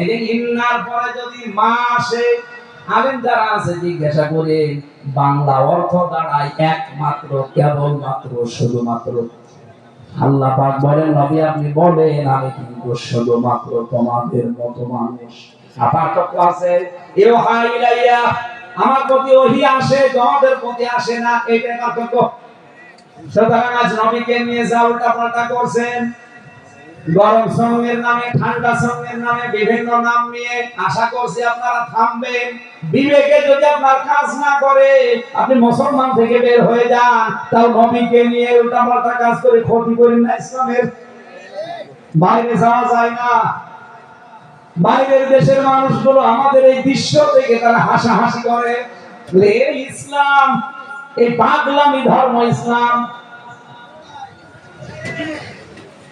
Inner পরে যদি মা আসে আলেম যারা আছে জিজ্ঞাসা করে, বাংলা অর্থ দাঁড়ায় একমাত্র, কেবলমাত্র, শুধুমাত্র। আল্লাহ পাক বলেন, নবী, আপনি বলেন, আমি কিন্তু শুধুমাত্র তোমাদের মতো মানুষ। পার্থক্য আছে ইউহা ইলাইয়া, আমার প্রতি ওহি আসে, তোমাদের প্রতি আসে না। এটাই পার্থক্য। সুতরাং আজ নবীকে নিয়ে যা উল্টা পাল্টা করছেন গরম সঙ্গের নামে ঠান্ডা সঙ্গের নামে বিভিন্ন নাম নিয়ে আশা করছি আপনারা থামবেন। বিবেকে যদি আপনার কাজ না করে আপনি মুসলমান থেকে বের হয়ে যান। তাও নবীকে নিয়ে উল্টা পাল্টা কাজ করে ক্ষতি করেন না ইসলামের। বাইরে যাওয়া যায় না। বাইরের দেশের মানুষগুলো আমাদের এই দৃশ্য থেকে তারা হাসাহাসি করে। বলে, এই ইসলাম এই পাগলামি ধর্ম ইসলাম।